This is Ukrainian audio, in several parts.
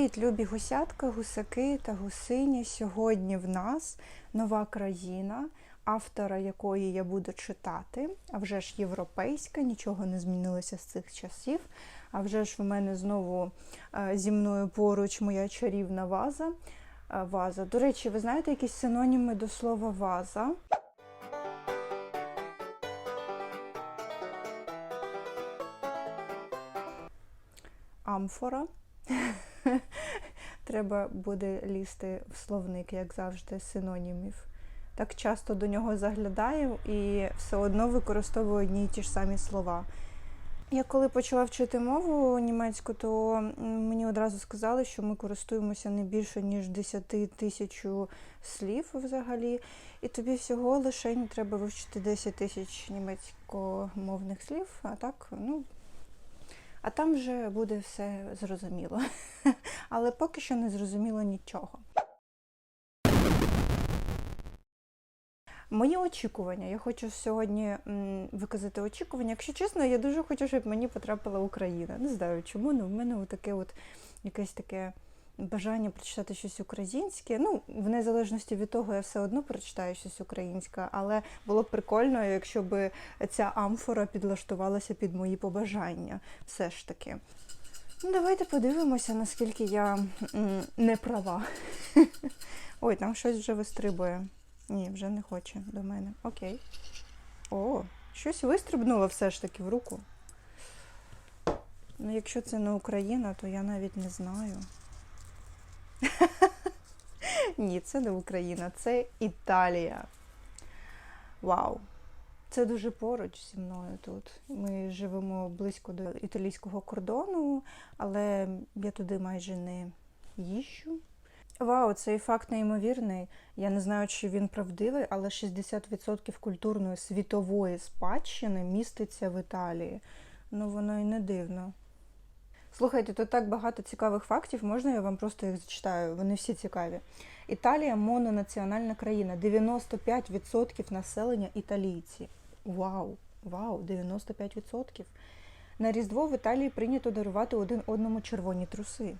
Привіт, любі гусятка, гусаки та гусині. Сьогодні в нас нова країна, автора якої я буду читати. А вже ж європейська, нічого не змінилося з цих часів. А вже ж в мене знову е, зі мною поруч моя чарівна ваза. Е, Ваза. До речі, ви знаєте якісь синоніми до слова ваза? Амфора. Треба буде лізти в словник, як завжди, синонімів. Так часто до нього заглядаю і все одно використовую одні й ті ж самі слова. Я коли почала вчити мову німецьку, то мені одразу сказали, що ми користуємося не більше, ніж 10 тисяч слів взагалі. І тобі всього лише треба вивчити 10 тисяч німецькомовних слів, а так, ну, а там вже буде все зрозуміло. Але поки що не зрозуміло нічого. Мої очікування. Я хочу сьогодні виказати очікування. Якщо чесно, я дуже хочу, щоб мені потрапила Україна. Не знаю чому, але в мене таке от якесь таке бажання прочитати щось українське. Ну, в незалежності від того, я все одно прочитаю щось українське, але було б прикольно, якщо б ця амфора підлаштувалася під мої побажання. Все ж таки. Ну, давайте подивимося, наскільки я не права. Ой, там щось вже вистрибує. Ні, вже не хоче до мене. Окей. О, щось вистрибнуло все ж таки в руку. Ну, якщо це не Україна, то я навіть не знаю. Ні, це не Україна, це Італія. Вау! Це дуже поруч зі мною тут. Ми живемо близько до італійського кордону, але я туди майже не їжджу. Вау, цей факт неймовірний. Я не знаю, чи він правдивий, але 60% культурної світової спадщини міститься в Італії. Ну, воно і не дивно. Слухайте, тут так багато цікавих фактів, можна я вам просто їх зачитаю? Вони всі цікаві. Італія мононаціональна країна, 95% населення італійці. Вау, вау, 95%. На Різдво в Італії прийнято дарувати один одному червоні труси.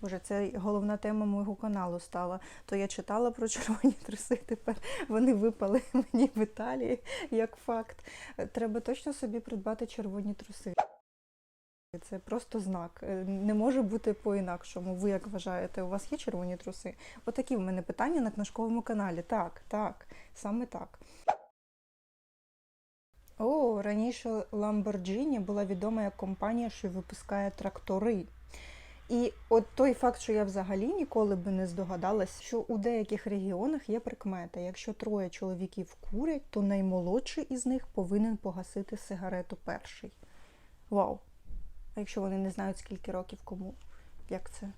Боже, це головна тема мого каналу стала. То я читала про червоні труси, тепер вони випали мені в Італії як факт. Треба точно собі придбати червоні труси. Це просто знак. Е, Не може бути по-інакшому. Ви як вважаєте, у вас є червоні труси? Отакі в мене питання на книжковому каналі. Так, так, саме так. О, раніше Lamborghini була відома як компанія, що випускає трактори. І от той факт, що я взагалі ніколи би не здогадалась, що у деяких регіонах є прикмета. Якщо троє чоловіків курять, то наймолодший із них повинен погасити сигарету перший. Вау! Якщо вони не знають, скільки років кому? Як це?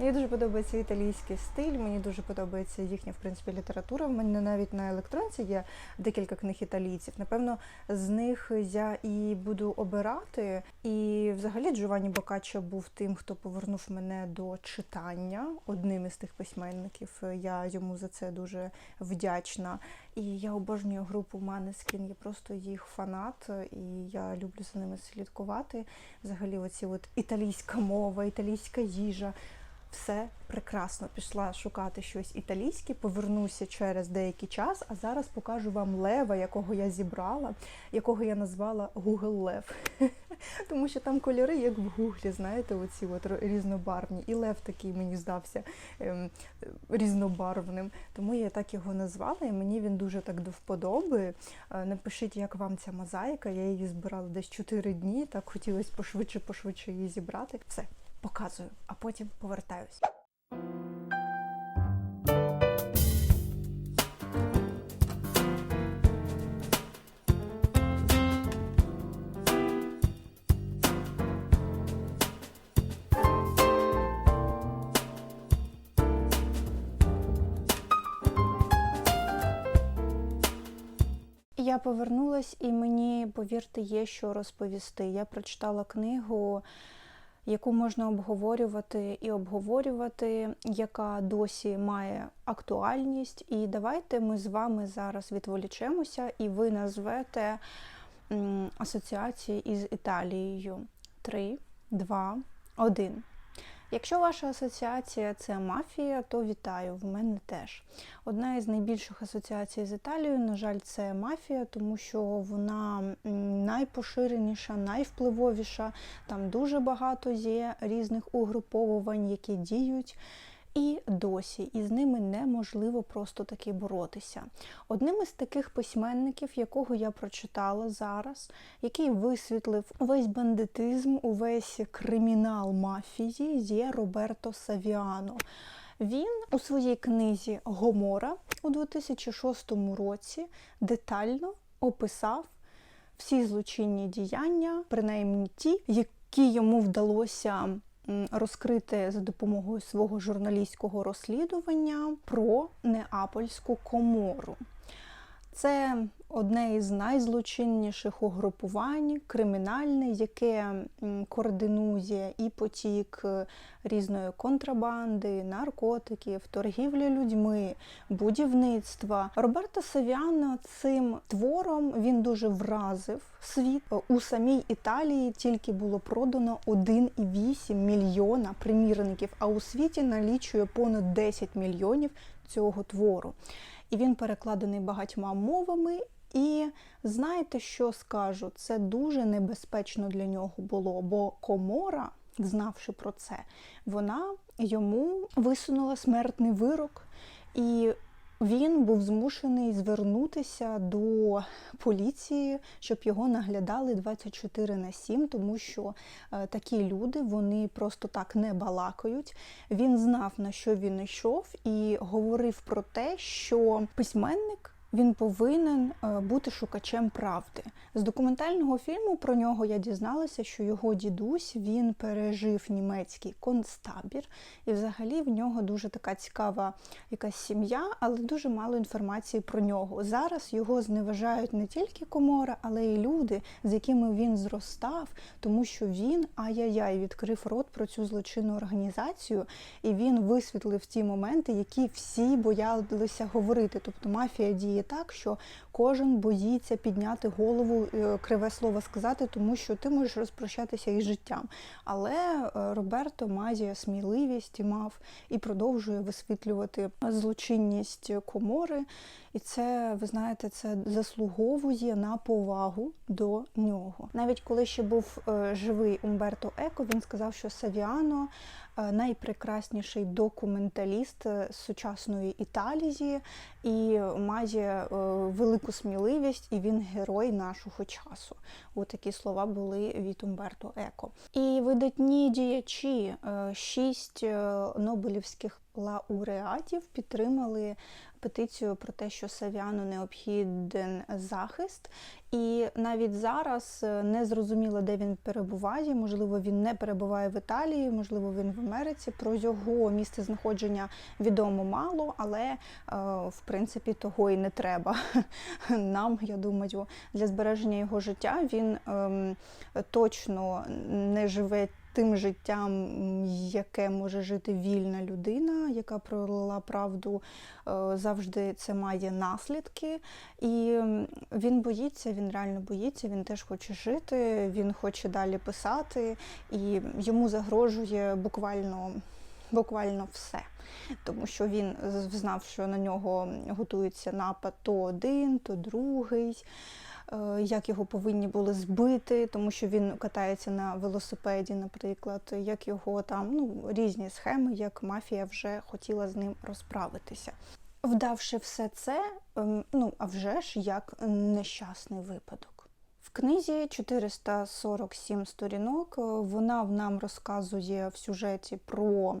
Мені дуже подобається італійський стиль, мені дуже подобається їхня, в принципі, література. В мене навіть на електронці є декілька книг італійців. Напевно, з них я і буду обирати. І взагалі Джованні Бокаччо був тим, хто повернув мене до читання, одним із тих письменників. Я йому за це дуже вдячна. І я обожнюю групу Манескін, я просто їх фанат, і я люблю за ними слідкувати. Взагалі, оці от італійська мова, італійська їжа. Все прекрасно. Пішла шукати щось італійське, повернуся через деякий час, а зараз покажу вам лева, якого я зібрала, якого я назвала Google Лев. Тому що там кольори, як в гуглі, знаєте, оці от різнобарвні. І лев такий мені здався ем, різнобарвним. Тому я так його назвала, і мені він дуже так до вподоби. Е, Напишіть, як вам ця мозаїка. Я її збирала десь 4 дні, так хотілося пошвидше-пошвидше її зібрати. Все показую, а потім повертаюсь. Я повернулась, і мені, повірте, є що розповісти. Я прочитала книгу яку можна обговорювати і обговорювати, яка досі має актуальність. І давайте ми з вами зараз відволічемося, і ви назвете асоціації із Італією. Три, два, один. Якщо ваша асоціація це мафія, то вітаю, в мене теж. Одна із найбільших асоціацій з Італією, на жаль, це мафія, тому що вона найпоширеніша, найвпливовіша. Там дуже багато є різних угруповувань, які діють. І досі із ними неможливо просто таки боротися. Одним із таких письменників, якого я прочитала зараз, який висвітлив увесь бандитизм, увесь кримінал мафії, є Роберто Савіано. Він у своїй книзі Гомора у 2006 році детально описав всі злочинні діяння, принаймні ті, які йому вдалося розкрити за допомогою свого журналістського розслідування про Неапольську комору. Це одне із найзлочинніших угрупувань, кримінальне, яке координує і потік е, різної контрабанди, наркотиків, торгівлі людьми, будівництва. Роберто Савіано цим твором він дуже вразив світ. Е, У самій Італії тільки було продано 1,8 мільйона примірників, а у світі налічує понад 10 мільйонів цього твору. І він перекладений багатьма мовами. І знаєте, що скажу? Це дуже небезпечно для нього було, бо комора, знавши про це, вона йому висунула смертний вирок, і він був змушений звернутися до поліції, щоб його наглядали 24 на 7, тому що е, такі люди вони просто так не балакають. Він знав на що він йшов, і говорив про те, що письменник. Він повинен е, бути шукачем правди. З документального фільму про нього я дізналася, що його дідусь він пережив німецький концтабір, і взагалі в нього дуже така цікава якась сім'я, але дуже мало інформації про нього. Зараз його зневажають не тільки комора, але й люди, з якими він зростав, тому що він ай-яй-яй відкрив рот про цю злочинну організацію, і він висвітлив ті моменти, які всі боялися говорити. Тобто мафія діє так, що кожен боїться підняти голову, е, криве слово сказати, тому що ти можеш розпрощатися із життям. Але е, Роберто має сміливість і мав і продовжує висвітлювати злочинність комори. І це, ви знаєте, це заслуговує на повагу до нього. Навіть коли ще був е, живий Умберто Еко, він сказав, що Савіано е, найпрекрасніший документаліст е, сучасної Італії і має велику сміливість, і він герой нашого часу. От такі слова були від Умберто Еко. І видатні діячі, шість нобелівських лауреатів підтримали петицію про те, що Савіану необхіден захист. І навіть зараз е, не зрозуміло, де він перебуває. Можливо, він не перебуває в Італії, можливо, він в Америці. Про його місце знаходження відомо мало, але е, в принципі того і не треба. Нам, я думаю, для збереження його життя він ем, точно не живе тим життям, яке може жити вільна людина, яка пролила правду, е, завжди це має наслідки. І він боїться, він реально боїться, він теж хоче жити, він хоче далі писати, і йому загрожує буквально. Буквально все, тому що він знав, що на нього готується напад то один, то другий, як його повинні були збити, тому що він катається на велосипеді, наприклад, як його там ну різні схеми, як мафія вже хотіла з ним розправитися. Вдавши все це, ем, ну а вже ж як нещасний випадок. В книзі 447 сторінок. е, Вона нам розказує в сюжеті про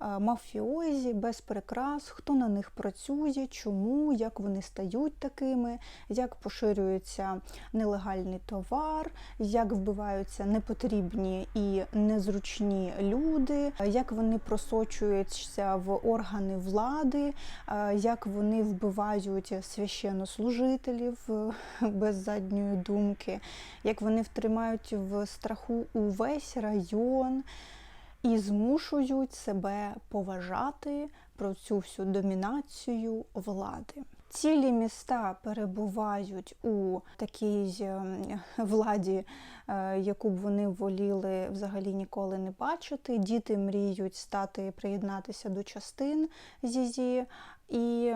е, мафіозі без прикрас, хто на них працює, чому, як вони стають такими, як поширюється нелегальний товар, як вбиваються непотрібні і незручні люди, е, як вони просочуються в органи влади, як вони вбивають священнослужителів без задньої думки, як вони втримають в страху увесь район і змушують себе поважати про цю всю домінацію влади. Цілі міста перебувають у такій ем, владі, е, яку б вони воліли взагалі ніколи не бачити. Діти мріють стати приєднатися до частин ЗІЗІ і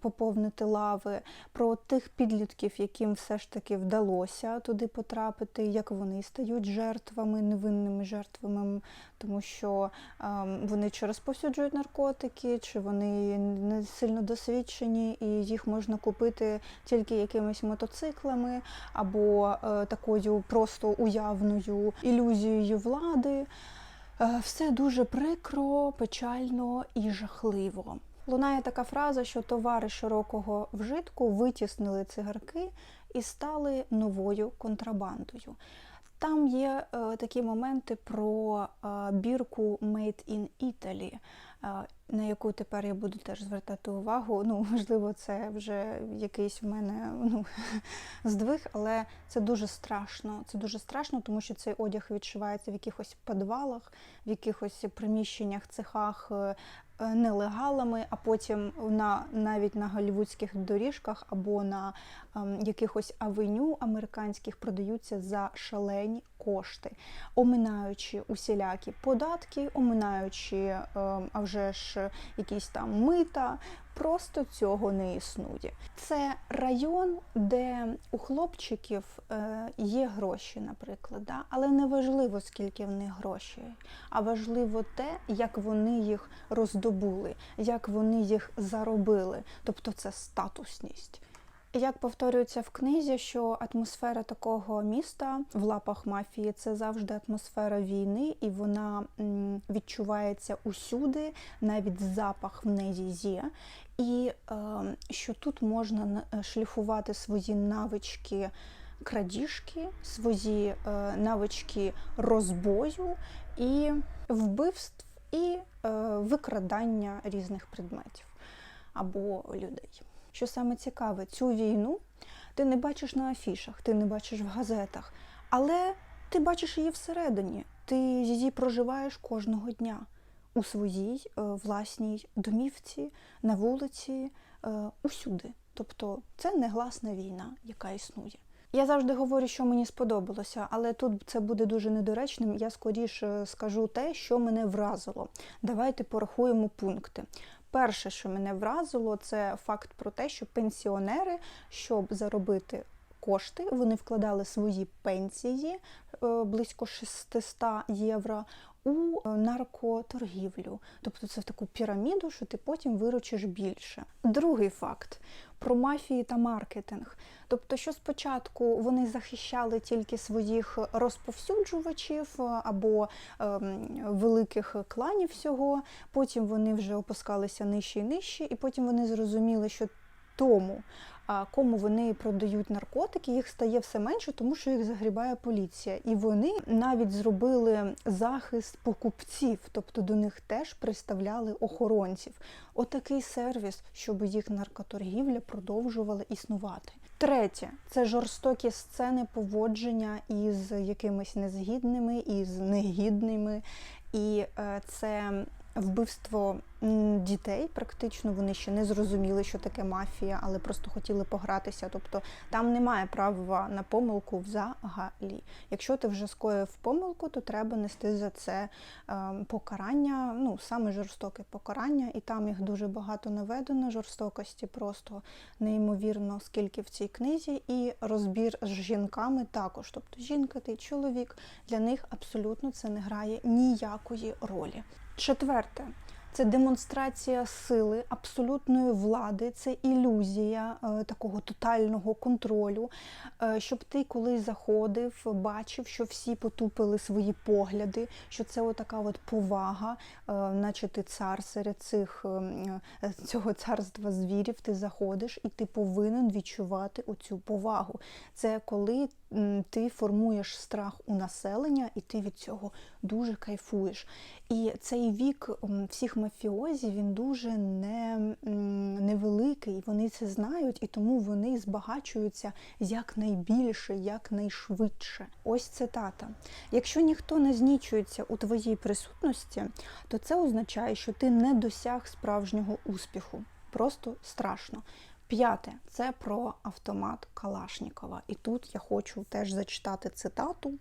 поповнити лави. Про тих підлітків, яким все ж таки вдалося туди потрапити, як вони стають жертвами, невинними жертвами, тому що ем, вони чи розповсюджують наркотики, чи вони не сильно досвідчені, і їх можна купити тільки якимись мотоциклами або е, такою просто уявною ілюзією влади. Е, Все дуже прикро, печально і жахливо. Лунає така фраза, що товари широкого вжитку витіснили цигарки і стали новою контрабандою. Там є е, такі моменти про е, бірку Made in Italy, е, на яку тепер я буду теж звертати увагу. Ну, можливо, це вже якийсь в мене ну, здвиг, але це дуже страшно. Це дуже страшно, тому що цей одяг відшивається в якихось підвалах, в якихось приміщеннях, цехах. е, Нелегалами, а потім на навіть на голівудських доріжках або на ем, якихось авеню американських продаються за шалені кошти, оминаючи усілякі податки, оминаючи ем, а вже ж якісь там мита. Просто цього не існує. Це район, де у хлопчиків е, є гроші, наприклад, да? але не важливо, скільки в них грошей, а важливо те, як вони їх роздобули, як вони їх заробили. Тобто це статусність. Як повторюється в книзі, що атмосфера такого міста в лапах мафії це завжди атмосфера війни, і вона відчувається усюди, навіть запах в неї є. І е, що тут можна на- шліфувати свої навички крадіжки, свої е, навички розбою і вбивств, і е, викрадання різних предметів або людей. Що саме цікаве, цю війну ти не бачиш на афішах, ти не бачиш в газетах, але ти бачиш її всередині. Ти її проживаєш кожного дня у своїй е, власній домівці, на вулиці, е, усюди. Тобто це негласна війна, яка існує. Я завжди говорю, що мені сподобалося, але тут це буде дуже недоречним. Я скоріше скажу те, що мене вразило. Давайте порахуємо пункти. Перше, що мене вразило, це факт про те, що пенсіонери, щоб заробити кошти, вони вкладали свої пенсії е, близько 600 євро у е, наркоторгівлю. Тобто це в таку піраміду, що ти потім виручиш більше. Другий факт про мафії та маркетинг. Тобто, що спочатку вони захищали тільки своїх розповсюджувачів е, або ем, великих кланів всього, потім вони вже опускалися нижче і нижче, і потім вони зрозуміли, що тому, кому вони продають наркотики, їх стає все менше, тому що їх загрібає поліція. І вони навіть зробили захист покупців, тобто до них теж приставляли охоронців. Отакий сервіс, щоб їх наркоторгівля продовжувала існувати. Третє це жорстокі сцени поводження із якимись незгідними, із негідними, і е, це вбивство дітей. Практично вони ще не зрозуміли, що таке мафія, але просто хотіли погратися. Тобто там немає права на помилку взагалі. Якщо ти вже скоїв помилку, то треба нести за це е, покарання, ну саме жорстоке покарання, і там їх дуже багато наведено. Жорстокості просто неймовірно, скільки в цій книзі, і розбір з жінками також. Тобто жінка ти чоловік для них абсолютно це не грає ніякої ролі. Четверте. Це демонстрація сили, абсолютної влади, це ілюзія е, такого тотального контролю, е, щоб ти коли заходив, бачив, що всі потупили свої погляди, що це отака от повага, е, наче ти цар серед цих цього царства звірів. Ти заходиш і ти повинен відчувати оцю повагу. Це коли ти формуєш страх у населення, і ти від цього дуже кайфуєш. І цей вік всіх мафіозів він дуже не, невеликий. Вони це знають, і тому вони збагачуються якнайбільше, якнайшвидше. Ось цитата. Якщо ніхто не знічується у твоїй присутності, то це означає, що ти не досяг справжнього успіху. Просто страшно. П'яте це про автомат Калашнікова. І тут я хочу теж зачитати цитату.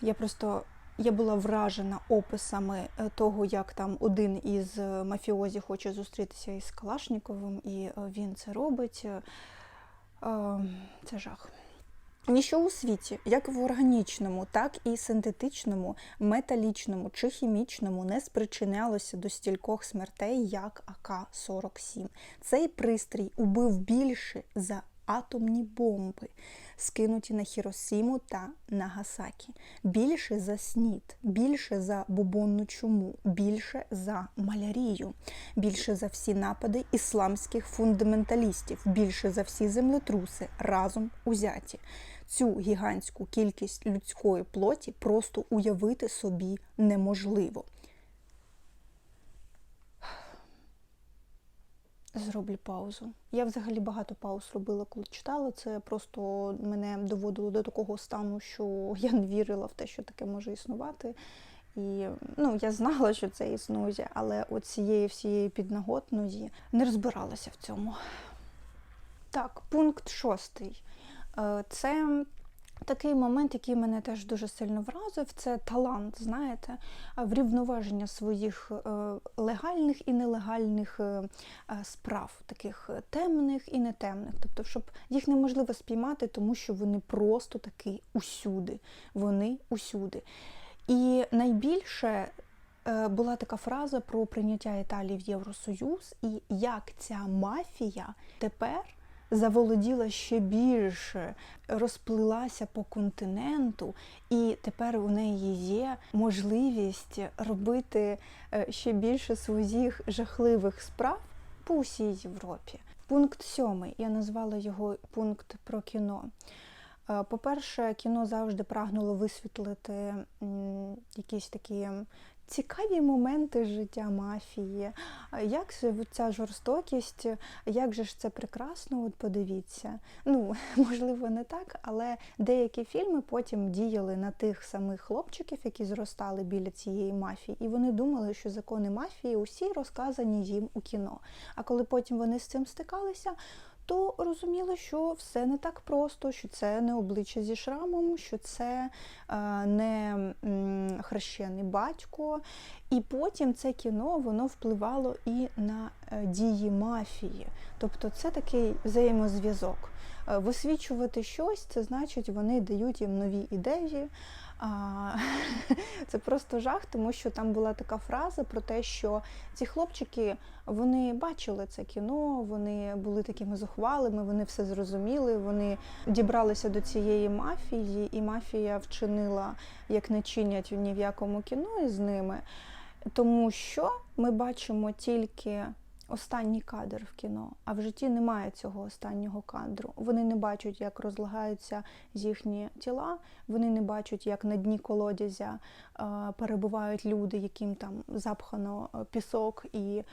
Я просто я була вражена описами е, того, як там один із е, мафіозі хоче зустрітися із Калашніковим, і е, він це робить. Е, е, Це жах. Ніщо у світі, як в органічному, так і синтетичному, металічному чи хімічному, не спричинялося до стількох смертей, як АК-47. Цей пристрій убив більше за атомні бомби, скинуті на Хіросіму та Нагасакі, більше за снід, більше за бубонну чуму, більше за малярію, більше за всі напади ісламських фундаменталістів, більше за всі землетруси разом узяті. Цю гігантську кількість людської плоті просто уявити собі неможливо. Зроблю паузу. Я взагалі багато пауз робила, коли читала. Це просто мене доводило до такого стану, що я не вірила в те, що таке може існувати. І ну, я знала, що це існує, але от цієї всієї підноготної не розбиралася в цьому. Так, пункт шостий. Е, Це такий момент, який мене теж дуже сильно вразив. Це талант, знаєте, врівноваження своїх е, легальних і нелегальних е, е, справ, таких темних і нетемних. Тобто, щоб їх неможливо спіймати, тому що вони просто таки усюди. Вони усюди. І найбільше була така фраза про прийняття Італії в Євросоюз, і як ця мафія тепер заволоділа ще більше, розплилася по континенту, і тепер у неї є можливість робити е, ще більше своїх жахливих справ по усій Європі. Пункт сьомий. Я назвала його пункт про кіно. Е, По-перше, кіно завжди прагнуло висвітлити якісь такі цікаві моменти життя мафії. Як ця жорстокість, як же ж це прекрасно, от подивіться. Ну, можливо, не так, але деякі фільми потім діяли на тих самих хлопчиків, які зростали біля цієї мафії, і вони думали, що закони мафії усі розказані їм у кіно. А коли потім вони з цим стикалися, то розуміли, що все не так просто, що це не обличчя зі шрамом, що це е, не хрещений батько. І потім це кіно воно впливало і на е, дії мафії. Тобто це такий взаємозв'язок. Е, Висвічувати щось, це значить, вони дають їм нові ідеї. Це просто жах, тому що там була така фраза про те, що ці хлопчики вони бачили це кіно, вони були такими зухвалими, вони все зрозуміли, вони дібралися до цієї мафії, і мафія вчинила, як не чинять ні в якому кіно із ними. Тому що ми бачимо тільки останній кадр в кіно, а в житті немає цього останнього кадру. Вони не бачать, як розлагаються їхні тіла, вони не бачать, як на дні колодязя е, перебувають люди, яким там запхано е, пісок і е,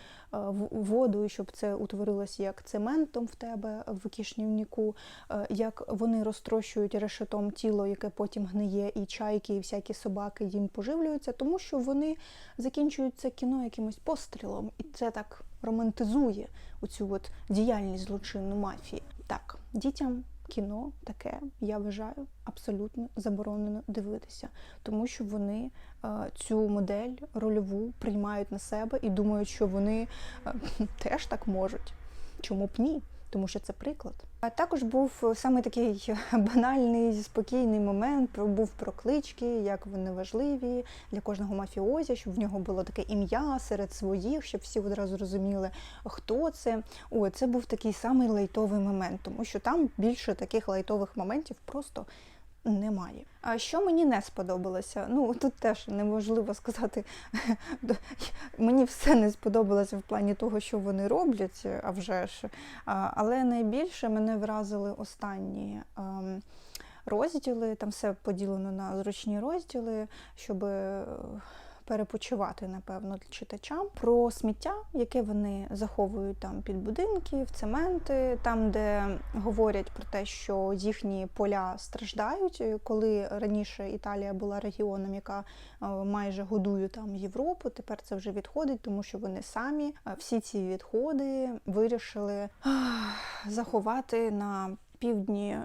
воду, і щоб це утворилося як цементом в тебе в кишнівнику, як вони розтрощують решетом тіло, яке потім гниє, і чайки, і всякі собаки їм поживлюються, тому що вони закінчують це кіно якимось пострілом, і це так романтизує оцю от діяльність злочинну мафії. Так, дітям кіно таке, я вважаю, абсолютно заборонено дивитися, тому що вони е, цю модель рольову приймають на себе і думають, що вони е, теж так можуть. Чому б ні? Тому що це приклад. А також був саме такий банальний, спокійний момент. Був про клички, як вони важливі для кожного мафіозі, щоб в нього було таке ім'я серед своїх, щоб всі одразу розуміли, хто це. О, це був такий самий лайтовий момент, тому що там більше таких лайтових моментів просто немає. А що мені не сподобалося? Ну тут теж неможливо сказати. Мені все не сподобалося в плані того, що вони роблять, а вже ж. Але найбільше мене вразили останні ем, розділи. Там все поділено на зручні розділи, щоб е, перепочивати, напевно, читачам про сміття, яке вони заховують там під будинки, в цементи, там, де говорять про те, що їхні поля страждають. Коли раніше Італія була регіоном, яка е, майже годує там Європу, тепер це вже відходить, тому що вони самі е, всі ці відходи вирішили заховати на півдні е,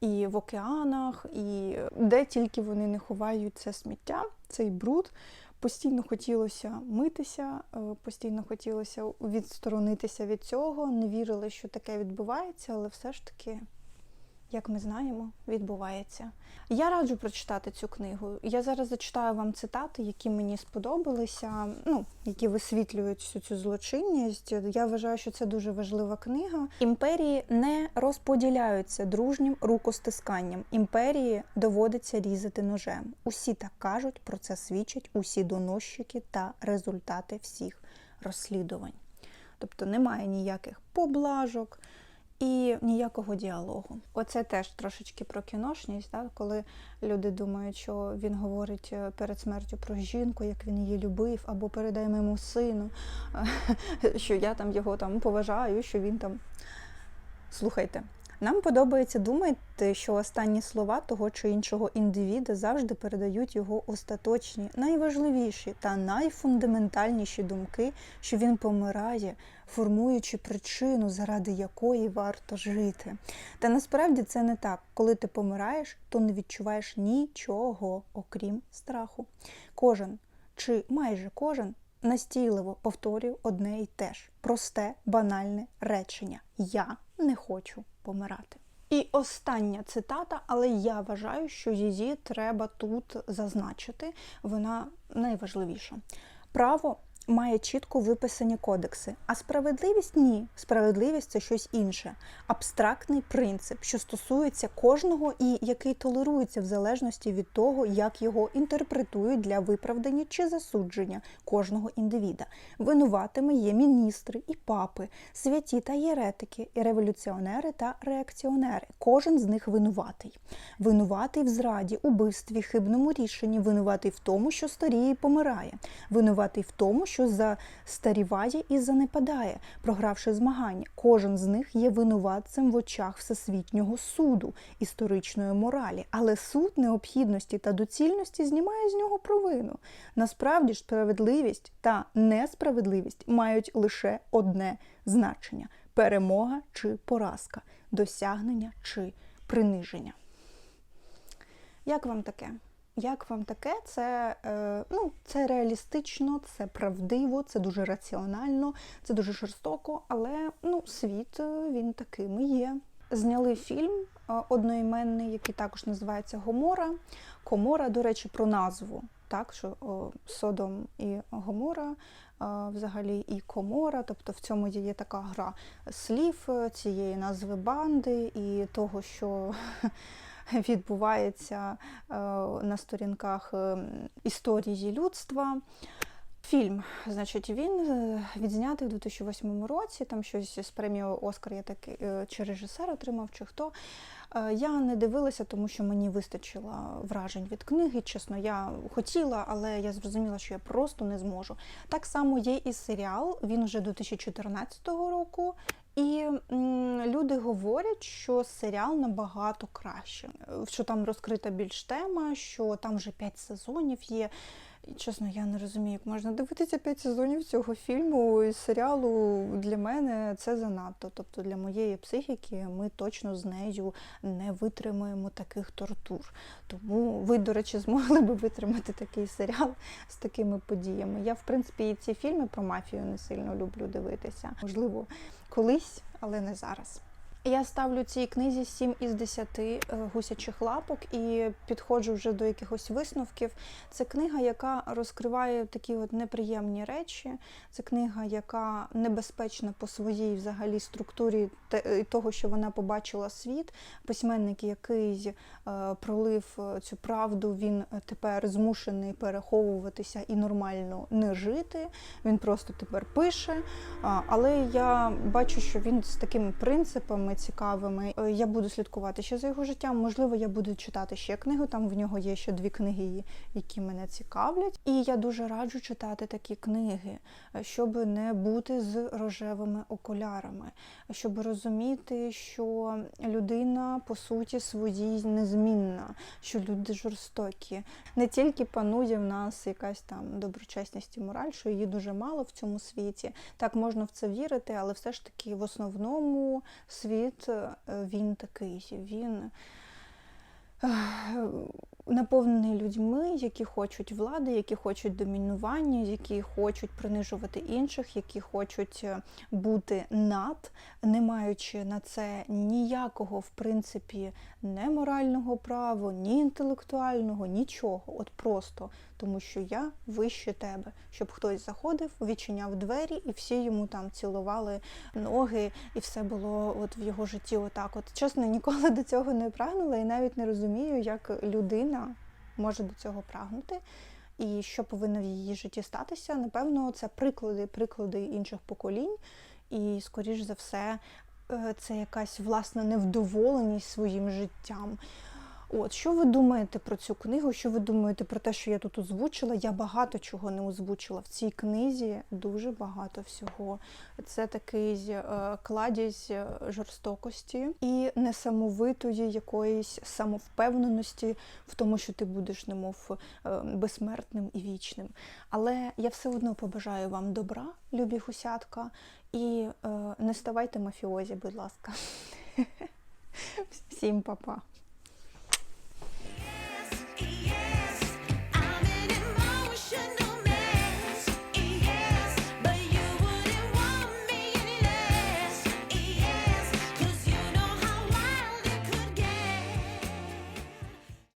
і в океанах, і де тільки вони не ховають це сміття, цей бруд. Постійно хотілося митися, е, постійно хотілося відсторонитися від цього. Не вірили, що таке відбувається, але все ж таки, як ми знаємо, відбувається. Я раджу прочитати цю книгу. Я зараз зачитаю вам цитати, які мені сподобалися, ну які висвітлюють всю цю злочинність. Я вважаю, що це дуже важлива книга. Імперії не розподіляються дружнім рукостисканням. Імперії доводиться різати ножем. Усі так кажуть, про це свідчать усі доносчики та результати всіх розслідувань. Тобто немає ніяких поблажок і ніякого діалогу. Оце теж трошечки про кіношність, да? коли люди думають, що він говорить е, перед смертю про жінку, як він її любив, або передай моєму сину, що я там його там поважаю, що він там. Слухайте. Нам подобається думати, що останні слова того чи іншого індивіда завжди передають його остаточні, найважливіші та найфундаментальніші думки, що він помирає, формуючи причину, заради якої варто жити. Та насправді це не так. Коли ти помираєш, то не відчуваєш нічого, окрім страху. Кожен чи майже кожен настійливо повторює одне і те ж просте, банальне речення: Я не хочу помирати. І остання цитата, але я вважаю, що її треба тут зазначити. Вона найважливіша. Право має чітко виписані кодекси, а справедливість ні. Справедливість це щось інше. Абстрактний принцип, що стосується кожного і який толерується в залежності від того, як його інтерпретують для виправдання чи засудження кожного індивіда. Винуватими є міністри і папи, святі та єретики, і революціонери та реакціонери. Кожен з них винуватий. Винуватий в зраді, убивстві, хибному рішенні, винуватий в тому, що старіє і помирає, винуватий в тому, що застаріває і занепадає, програвши змагання. Кожен з них є винуватцем в очах всесвітнього суду, історичної моралі, але суд необхідності та доцільності знімає з нього провину. Насправді ж справедливість та несправедливість мають лише одне значення перемога чи поразка, досягнення чи приниження. Як вам таке? Як вам таке? Це е, ну, це реалістично, це правдиво, це дуже раціонально, це дуже жорстоко, але ну, світ е, він таким і є. Зняли фільм е, одноіменний, який також називається Гомора. Комора, до речі, про назву, так що о, Содом і Гомора. Взагалі і комора, тобто в цьому є така гра слів цієї назви банди і того, що відбувається е, на сторінках е, історії людства. Фільм, значить, він е, відзнятий у 2008 році, там щось з премією Оскар я таки чи режисер отримав, чи хто. Я не дивилася, тому що мені вистачило вражень від книги. Чесно, я хотіла, але я зрозуміла, що я просто не зможу. Так само є і серіал, він вже 2014 року. І люди говорять, що серіал набагато краще, що там розкрита більш тема, що там вже 5 сезонів є. І, чесно, я не розумію, як можна дивитися 5 сезонів цього фільму і серіалу. Для мене це занадто. Тобто для моєї психіки ми точно з нею не витримаємо таких тортур. Тому ви, до речі, змогли би витримати такий серіал з такими подіями. Я, в принципі, і ці фільми про мафію не сильно люблю дивитися. Можливо, колись, але не зараз. Я ставлю цій книзі 7 із 10 гусячих лапок і підходжу вже до якихось висновків. Це книга, яка розкриває такі от неприємні речі. Це книга, яка небезпечна по своїй взагалі структурі того, що вона побачила світ. Письменник, який пролив цю правду, він тепер змушений переховуватися і нормально не жити. Він просто тепер пише. Але я бачу, що він з такими принципами історіями цікавими. Е, Я буду слідкувати ще за його життям. Можливо, я буду читати ще книгу. Там в нього є ще дві книги, які мене цікавлять. І я дуже раджу читати такі книги, е, щоб не бути з рожевими окулярами, щоб розуміти, що людина по суті своїй незмінна, що люди жорстокі. Не тільки панує в нас якась там доброчесність і мораль, що її дуже мало в цьому світі. Так можна в це вірити, але все ж таки в основному світ е, він такий. Він е, наповнений людьми, які хочуть влади, які хочуть домінування, які хочуть принижувати інших, які хочуть е, бути над, не маючи на це ніякого, в принципі, не морального права, ні інтелектуального, нічого. От просто тому, що я вище тебе, щоб хтось заходив, відчиняв двері, і всі йому там цілували ноги, і все було от в його житті. Отак, от чесно, ніколи до цього не прагнула, і навіть не розумію, як людина може до цього прагнути. І що повинно в її житті статися, напевно, це приклади, приклади інших поколінь, і, скоріш за все, е, це якась власна невдоволеність своїм життям. От, що ви думаєте про цю книгу? Що ви думаєте про те, що я тут озвучила? Я багато чого не озвучила в цій книзі, дуже багато всього. Це такий е, кладязь е, жорстокості і несамовитої якоїсь самовпевненості в тому, що ти будеш немов е, безсмертним і вічним. Але я все одно побажаю вам добра, любі гусятка, і не ставайте мафіозі, будь ласка. Всім па-па. Yeah.